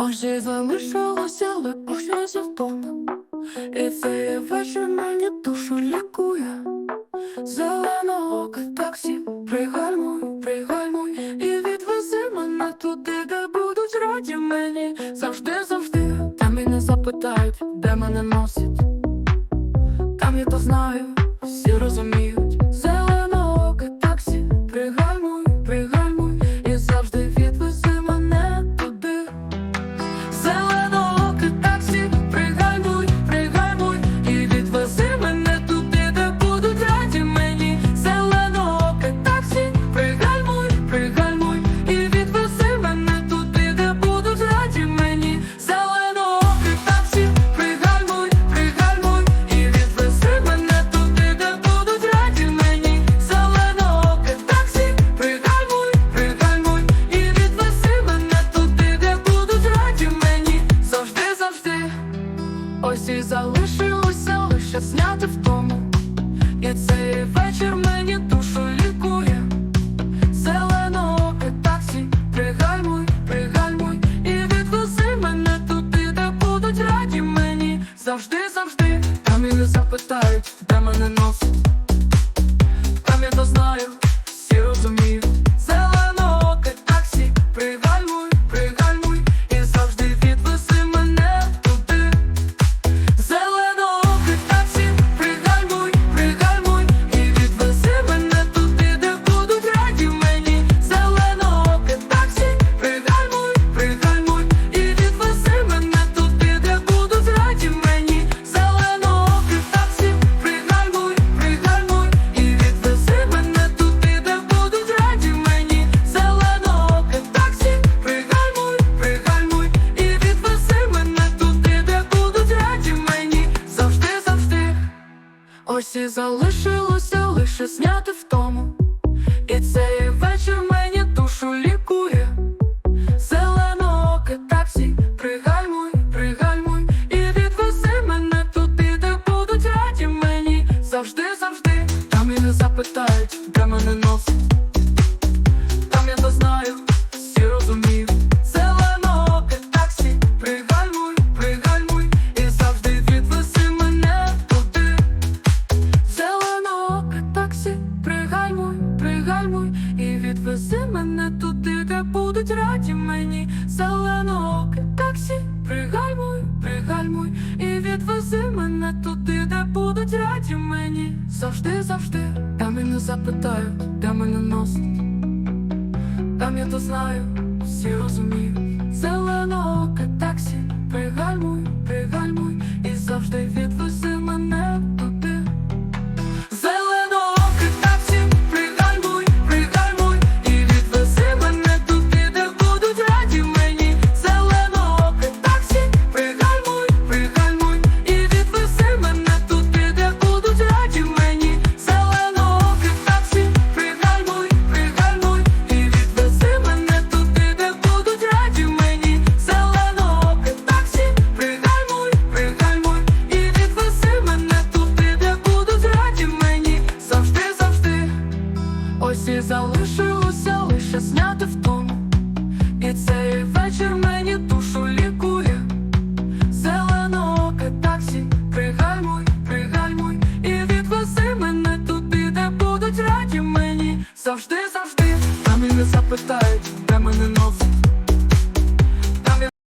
Отже, залишилося липусь разів вдома, і цей вечір мені душу лікує. Зелена ока таксі, пригальмуй, пригальмуй, і відвези мене туди, де будуть раді мені. Завжди, завжди, там мене запитають, де мене носять. Там я то знаю, всі розуміють. час в втому, і цей вечір мені тут. знято в тому. Думаю, запитаю, де мене нос Там я то знаю, всі розуміють зеленого кита. серці залишилося лише зняти в втому І цей вечір мені душу лікує. зеленого таксі, пригай мой, пригай мой, і відвези мене туди, де будуть раді мені. Завжди, завжди, там і не запитають.